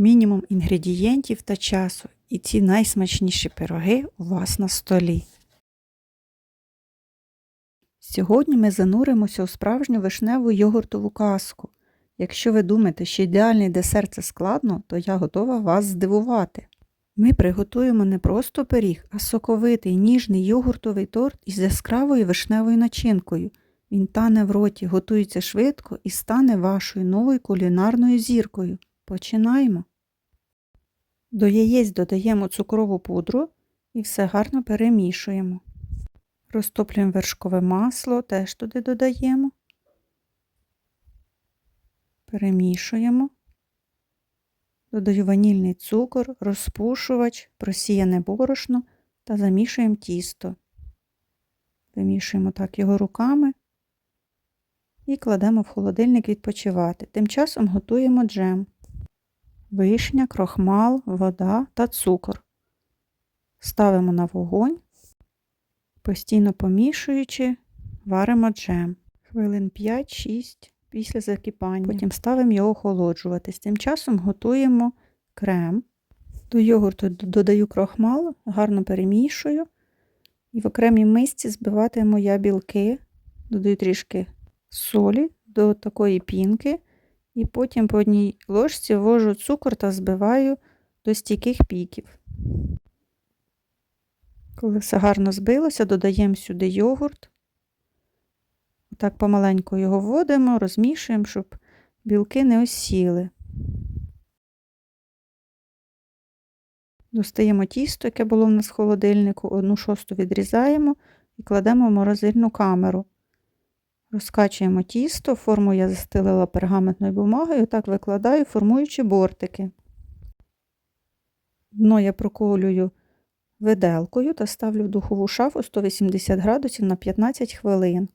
Мінімум інгредієнтів та часу, і ці найсмачніші пироги у вас на столі. Сьогодні ми зануримося у справжню вишневу йогуртову казку. Якщо ви думаєте, що ідеальний десерт це складно, то я готова вас здивувати. Ми приготуємо не просто пиріг, а соковитий ніжний йогуртовий торт із яскравою вишневою начинкою. Він тане в роті, готується швидко і стане вашою новою кулінарною зіркою. Починаємо. До яєць додаємо цукрову пудру і все гарно перемішуємо. Розтоплюємо вершкове масло, теж туди додаємо. Перемішуємо. Додаю ванільний цукор, розпушувач, просіяне борошно та замішуємо тісто. Вимішуємо так його руками і кладемо в холодильник відпочивати. Тим часом готуємо джем. Вишня, крохмал, вода та цукор. Ставимо на вогонь, постійно помішуючи, варимо джем. Хвилин 5-6 після закипання. Потім ставимо його охолоджуватись. Тим часом готуємо крем. До йогурту додаю крохмал, гарно перемішую. І в окремій мисці збиватиму я білки, додаю трішки солі до такої пінки. І потім по одній ложці ввожу цукор та збиваю до стійких піків. Коли все гарно збилося, додаємо сюди йогурт. Так помаленьку його вводимо, розмішуємо, щоб білки не осіли. Достаємо тісто, яке було в нас в холодильнику, одну шосту відрізаємо і кладемо в морозильну камеру. Розкачуємо тісто, форму я застелила пергаментною бумагою, так викладаю, формуючи бортики. Дно я проколюю виделкою та ставлю в духову шафу 180 градусів на 15 хвилин.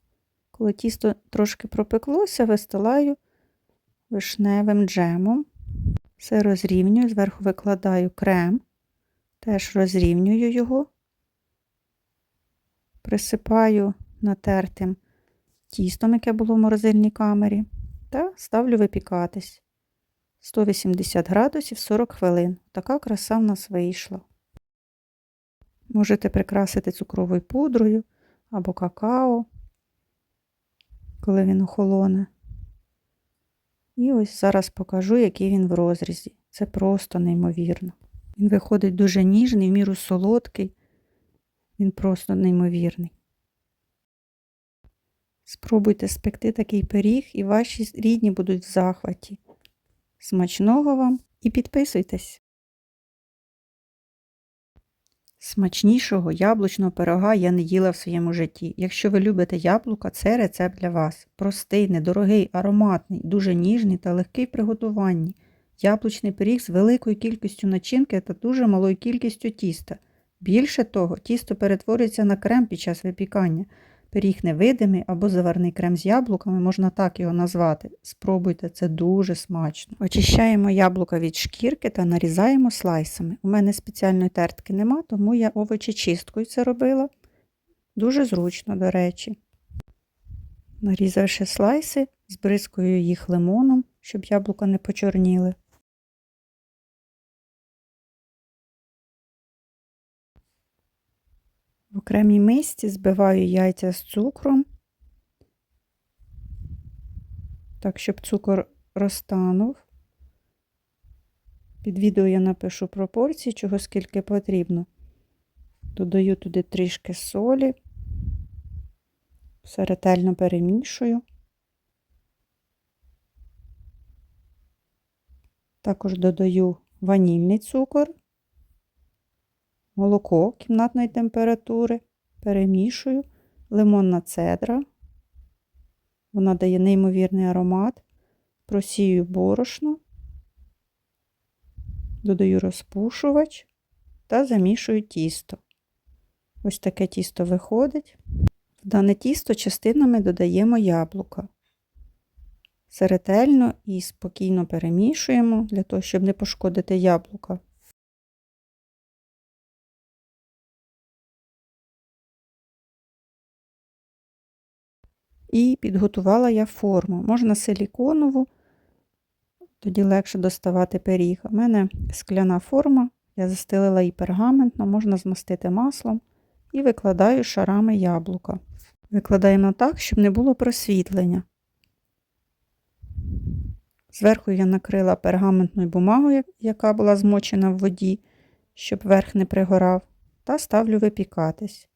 Коли тісто трошки пропеклося, вистилаю вишневим джемом. Все розрівнюю, зверху викладаю крем, теж розрівнюю його, присипаю натертим тістом, яке було в морозильній камері, та ставлю випікатись 180 градусів 40 хвилин. Така краса в нас вийшла. Можете прикрасити цукровою пудрою або какао, коли він охолоне. І ось зараз покажу, який він в розрізі. Це просто неймовірно. Він виходить дуже ніжний, в міру солодкий, він просто неймовірний. Спробуйте спекти такий пиріг, і ваші рідні будуть в захваті. Смачного вам і підписуйтесь! Смачнішого яблучного пирога я не їла в своєму житті. Якщо ви любите яблука, це рецепт для вас. Простий, недорогий, ароматний, дуже ніжний та легкий в приготуванні. Яблучний пиріг з великою кількістю начинки та дуже малою кількістю тіста. Більше того, тісто перетворюється на крем під час випікання. Пиріг невидимий або заварний крем з яблуками, можна так його назвати. Спробуйте, це дуже смачно. Очищаємо яблука від шкірки та нарізаємо слайсами. У мене спеціальної тертки нема, тому я овочі чисткою це робила. Дуже зручно, до речі. Нарізавши слайси, збризкую їх лимоном, щоб яблука не почорніли. Окремій мисці збиваю яйця з цукром, так, щоб цукор розтанув. Під відео я напишу пропорції, чого скільки потрібно. Додаю туди трішки солі, все ретельно перемішую. Також додаю ванільний цукор молоко кімнатної температури, перемішую, лимонна цедра. Вона дає неймовірний аромат, просію борошно, додаю розпушувач та замішую тісто. Ось таке тісто виходить. В дане тісто частинами додаємо яблука. Все ретельно і спокійно перемішуємо для того, щоб не пошкодити яблука. І підготувала я форму. Можна силіконову, Тоді легше доставати пиріг. У мене скляна форма, я застелила її пергаментно, можна змастити маслом і викладаю шарами яблука. Викладаємо так, щоб не було просвітлення. Зверху я накрила пергаментною бумагою, яка була змочена в воді, щоб верх не пригорав, та ставлю випікатись.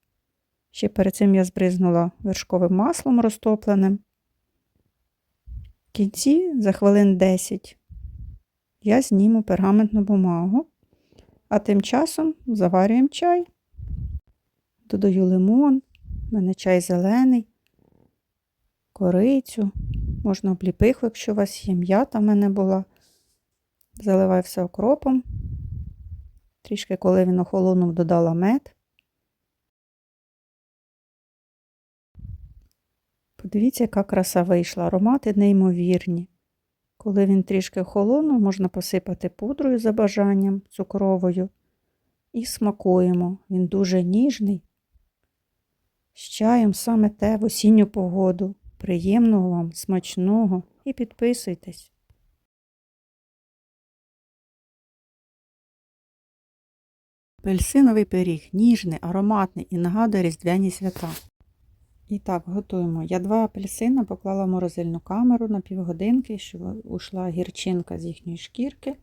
Ще перед цим я збризнула вершковим маслом розтопленим. В кінці за хвилин 10 я зніму пергаментну бумагу, а тим часом заварюємо чай. Додаю лимон, в мене чай зелений, корицю, можна обліпиху, якщо у вас є м'ята в мене була. Заливаю все окропом. Трішки, коли він охолонув, додала мед. Подивіться, яка краса вийшла. Аромати неймовірні. Коли він трішки охолонув, можна посипати пудрою за бажанням, цукровою. І смакуємо. Він дуже ніжний. З чаєм саме те в осінню погоду. Приємного вам, смачного і підписуйтесь. Апельсиновий пиріг ніжний, ароматний і нагадує різдвяні свята. І так, готуємо. Я два апельсина поклала в морозильну камеру на півгодинки, щоб ушла гірчинка з їхньої шкірки.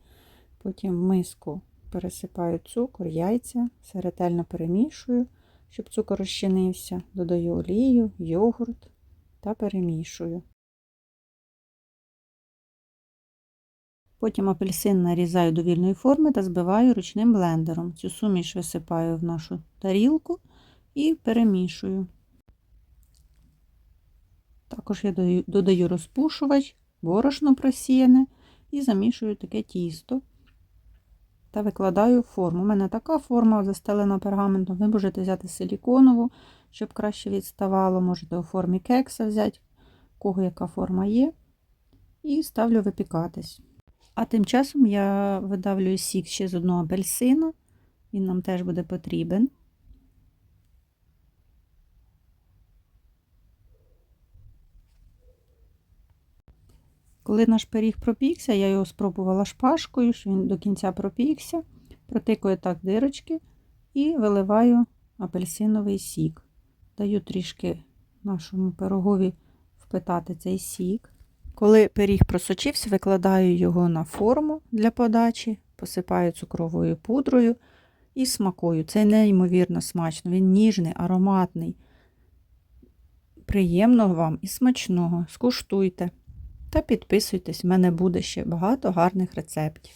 Потім в миску пересипаю цукор, яйця, все ретельно перемішую, щоб цукор розчинився. Додаю олію, йогурт та перемішую. Потім апельсин нарізаю до вільної форми та збиваю ручним блендером. Цю суміш висипаю в нашу тарілку і перемішую. Також я додаю, розпушувач, борошно просіяне і замішую таке тісто та викладаю форму. У мене така форма застелена пергаментом. Ви можете взяти силіконову, щоб краще відставало. Можете у формі кекса взяти, у кого яка форма є. І ставлю випікатись. А тим часом я видавлюю сік ще з одного апельсина. Він нам теж буде потрібен. Коли наш пиріг пропікся, я його спробувала шпажкою, що він до кінця пропікся, протикую так дирочки і виливаю апельсиновий сік. Даю трішки нашому пирогові впитати цей сік. Коли пиріг просочився, викладаю його на форму для подачі, посипаю цукровою пудрою і смакую. Це неймовірно смачно, він ніжний, ароматний. Приємного вам і смачного. Скуштуйте. Та підписуйтесь, в мене буде ще багато гарних рецептів.